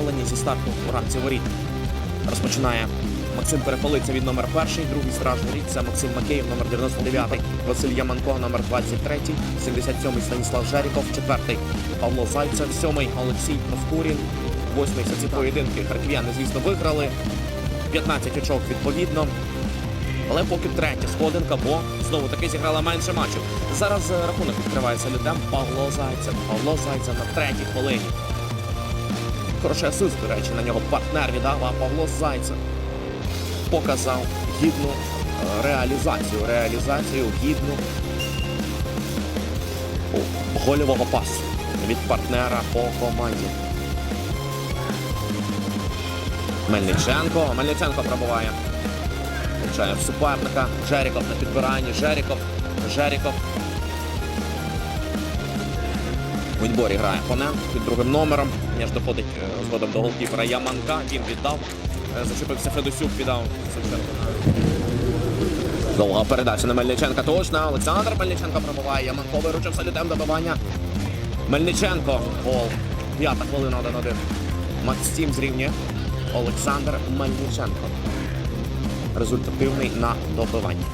заявлені зі старту у рамці воріт. Розпочинає Максим Перепалиця від номер перший, другий стражний рік. Це Максим Макеєв, номер 99, Василь Яманко, номер 23, 77 Станіслав Жеріков, четвертий Павло Зайцев, сьомий Олексій Проскурін, восьмий за ці поєдинки харків'яни, звісно, виграли. 15 очок відповідно. Але поки третя сходинка, бо знову таки зіграла менше матчів. Зараз е, рахунок відкривається людям Павло Зайцев. Павло Зайцев на третій хвилині. Хороший асист, до речі, на нього партнер віддав, а Павло Зайцев показав гідну е, реалізацію. Реалізацію гідну гольового пасу від партнера по команді. Мельниченко. Мельниченко пробуває. Влучає в суперника. Жеріков на підбиранні. Жеріков. Жеріков. У відборі грає опонент під другим номером. М'яч доходить е, згодом до голкіпера Яманка. Він віддав. Е, Зачепився Федосюк, віддав. Довга передача на Мельниченка. Точно. Олександр Мельниченко пробуває. Яманко виручився лютем добивання. Мельниченко. Гол. П'ята хвилина 1-1. Максим зрівнює. Олександр Мельниченко. Результативний на добиванні.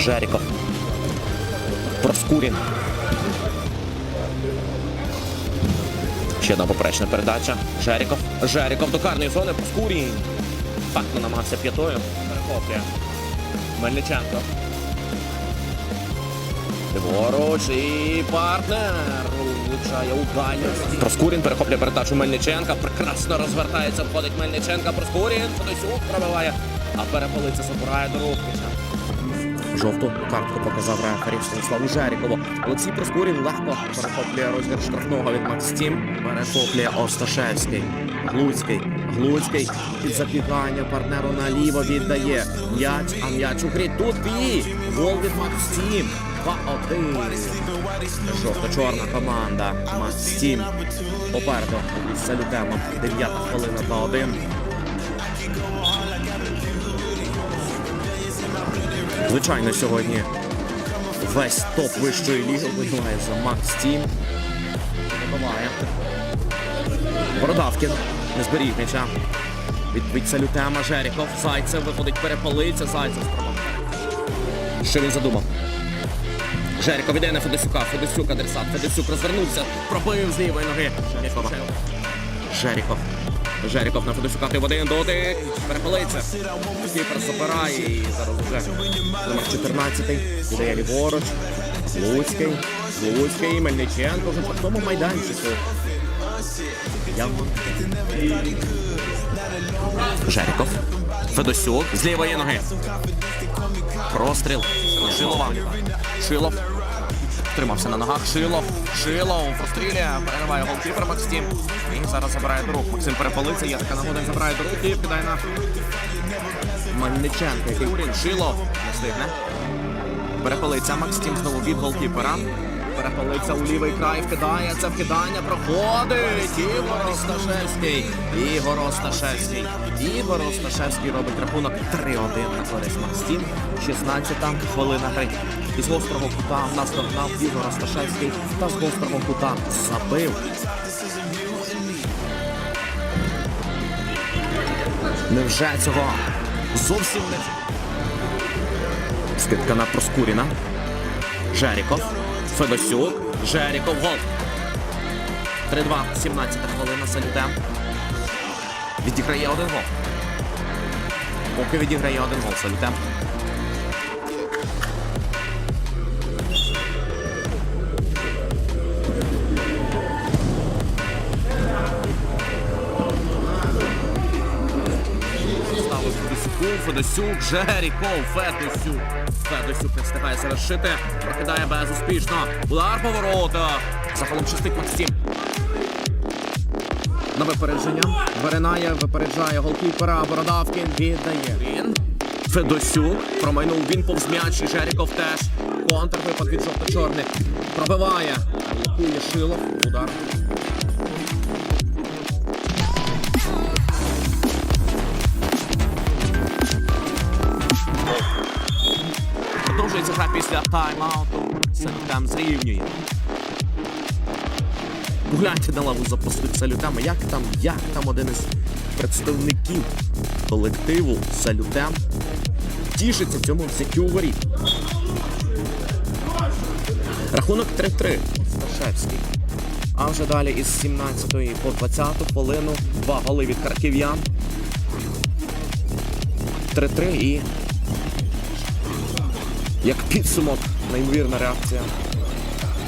Жеріков. Проскурін. Ще одна поперечна передача. Жеріков. Жеріков до карної зони. Проскурін. Фактно намагався п'ятою. Перехоплює. Мельниченко. Ліворуч і партнер влучає у дальність. Проскурін перехоплює передачу Мельниченка. Прекрасно розвертається, входить Мельниченка. Проскурін. Федосюк пробиває. А переполиця забирає до рук. Жовту картку показав рефері Станіславу Жерікову. Олексій Проскурін легко перехоплює розмір штрафного від Макстім. Перехоплює Осташевський. Глуцький. Глуцький під запігання партнеру наліво віддає. М'яч, а м'яч у грі. Тут бій. Гол від Макстім. 2-1. Жовто-чорна команда. Макстім. Попереду із салютемом. Дев'ята хвилина 2-1. Звичайно, сьогодні весь топ вищої ліги вбиває за Макс Тім. Вибиває. Бородавкін не зберіг м'яча. Від, салютема Жеріков. Зайцев виходить перепалиця. Зайцев спробував. Що він задумав? Жеріков іде на Федосюка. Федосюк адресат. Федосюк розвернувся. Пробив з лівої ноги. Жеріков. Жеріков на Федосюка ти в один дотик. Перепалиться. Кіпер забирає і зараз вже номер 14 віддає ліворуч. Луцький. Луцький. Мельниченко вже по тому майданчику. Явно. Жеріков. Федосюк з лівої ноги. Простріл. Шилова. Шилов. Тримався на ногах. Шилов. Шилов. Прострілює. Перериває голкіпер Максим. І зараз забирає до. Максим перепалиться. Є така нагода. Забирає до рук і кидає на Мельниченко. Який Урін. Шилов. Не встигне. Перепалиться Максим знову від голкіпера. Перепалиться у лівий край, вкидає, це вкидання проходить. Ігор Осташевський. Ігор Осташевський. Ігор Осташевський робить рахунок 3-1 на користь Максим. 16-та хвилина гри. Із гострого кута нас догнав Ігор Осташевський та з гострого кута забив. Невже цього зовсім не скидка на Проскуріна. Жеріков. Федосюк. Жеріков. Гол. 3-2. 17 хвилина салютем. Відіграє один гол. Поки відіграє один гол салютем. Ставив Федосюку, Федосюк, Жеріков, Федосюк. Федосюк не встигає завершити. Прокидає безуспішно. Удар поворота. Загалом щастить Максим. На випередження. Виринає, випереджає голкіпера. Бородавкін віддає. Він. Федосюк. Промайнув він повз м'яч. і Жеріков теж. Контрвипад від жовто-чорних. Пробиває. Блокує Шилов. Удар. Після тайм-ауту. Салютам зрівнює. Погляньте на лаву запустив салютами. Як там, як там один із представників колективу салютем тішиться цьому взяттю воріт. Рахунок 3-3. Сташевський. А вже далі із 17 по 20 хвилину два голи від харків'ян. 3-3 і як підсумок, неймовірна реакція.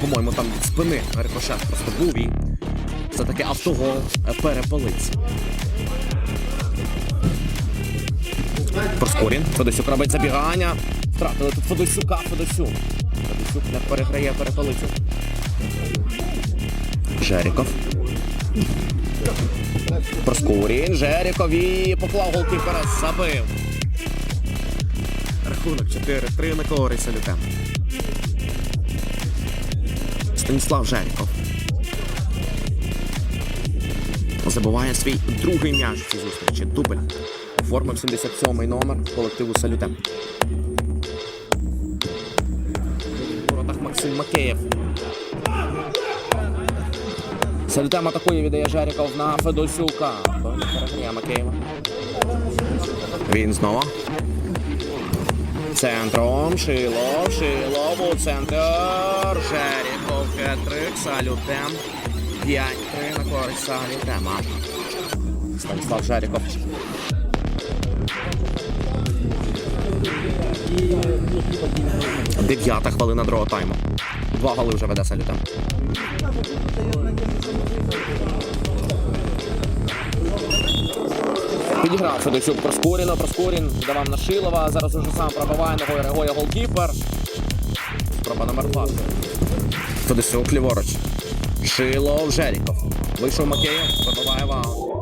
По-моєму, там від спини рикошет просто був і це таке автогол перепалиться. Проскорін. Федосюк робить забігання. Втратили тут Федосюка, Федосюк. Федосюк не переграє перепалицю. Жеріков. Проскурін, Жеріков і поклав голкіпера, забив. Рахунок 4-3 на користь Салютем. Станіслав Жеріков. Забуває свій другий м'яч цій зустрічі. Дубль. Оформив 77-й номер колективу Салютем. В воротах Максим Макеєв. Салютем атакує, віддає Жеріков на Федосюка. Переграє Макеєва. Він знову. Центром Шилов, Шилов у центр. Жеріков хетрик, Салютем. 5-3 на користь Салютема. Станіслав Жеріков. Дев'ята хвилина другого тайму. Два голи вже веде Салютем. Підіграв Федосюк Проскуріна, Проскурін віддавав на Шилова. Зараз уже сам пробиває ногою реагує голкіпер. Спроба номер два. Федосюк ліворуч. Шилов Жеріков. Вийшов Макеєв, вибиває вау.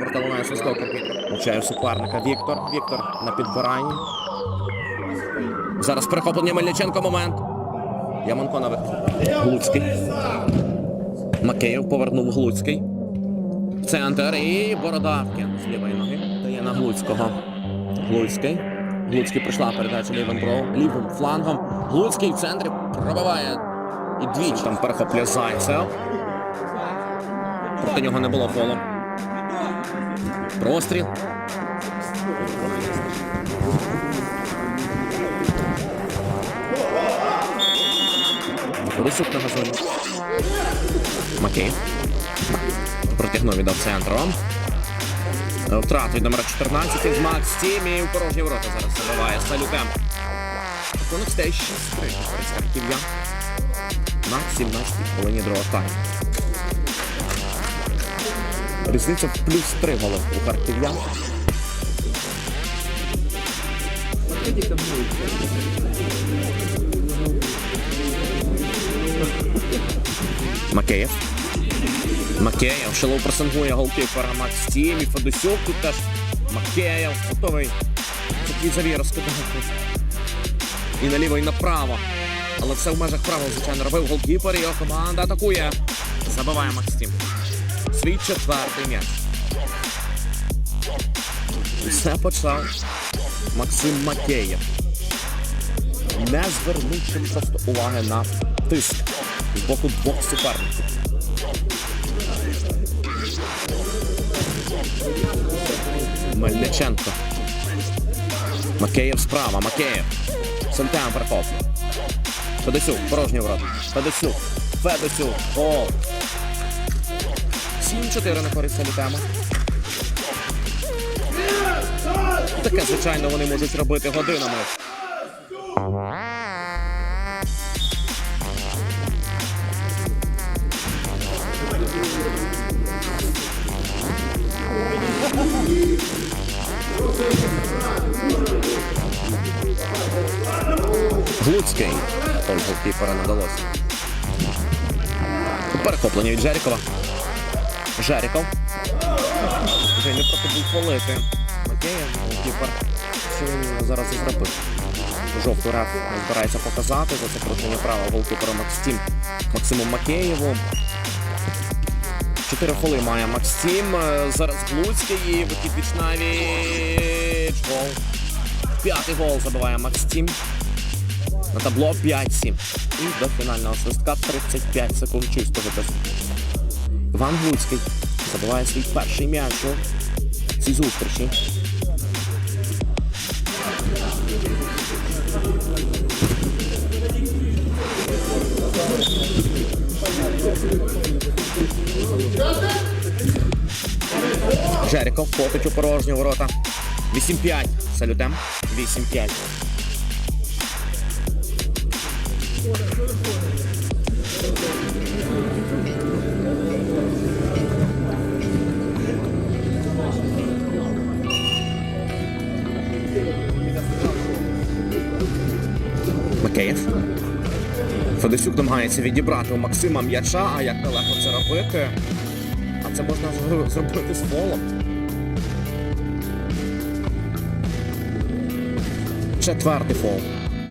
Проталунає свисток в суперника Віктор. Віктор на підбиранні. Зараз перехоплення Мельниченко момент. Яманко на. Глуцький. Макеєв повернув Глуцький. Центр і Бородавкін з лівої ноги. Дає на Глуцького. Глуцький. Глуцький прийшла передача лівим бро, лівим флангом. Глуцький в центрі пробиває. І двічі там перехоплює Зайцев. Проти нього не було фолу. Простріл. Рисук на газоні. Макей. Протягнув віддав центром. Втрат від номера 14 з Макс Тім і у порожні ворота зараз забиває Салютем. Рахунок стає 6-3 користь на 17 хвилині другого тайму. Різниця в плюс 3 голи у харків'ян. Макеєв. Макеєв. Шилов пресингує голкіпера Макс Тім і Федосюк. Тут теж Макеєв. Готовий. Такий завір розкидати. І наліво, і направо. Але все в межах правил, звичайно, робив голкіпер. Його команда атакує. Забиває Макс Тім. Свій четвертий м'яч. Все почав Максим Макеєв. Не звернувши уваги на тиск з боку двох суперників. Мельниченко. Макеєв справа, Макеєв. Сентем перехоплює. Федосюк, порожній ворот. Федосюк. Федосюк. Гол. 7-4 на користь Салютема. Таке, звичайно, вони можуть робити годинами. Глуцький. Тож голкіпера не вдалося. Перехоплення від Жерікова. Жеріков. Вже не був хвалити. Макеєв, голкіпер. Що він зараз і зробив? Жовту реф збирається показати за це порушення права голкіпера Максим Максиму Макеєву. Чотири фоли має Максим. Зараз Глуцький. Вихід віч навіч. Гол. П'ятий гол забиває Максим. На табло 5-7. І до фінального свистка 35 секунд чистого часу. Іван Гуцький забиває свій перший м'яч у цій зустрічі. Жеріков потить у порожні ворота. 8-5. Салютем. 8-5. Федосюк намагається відібрати у Максима м'яча, а як нелегко це робити. А це можна зробити з фолом. Четвертий фол.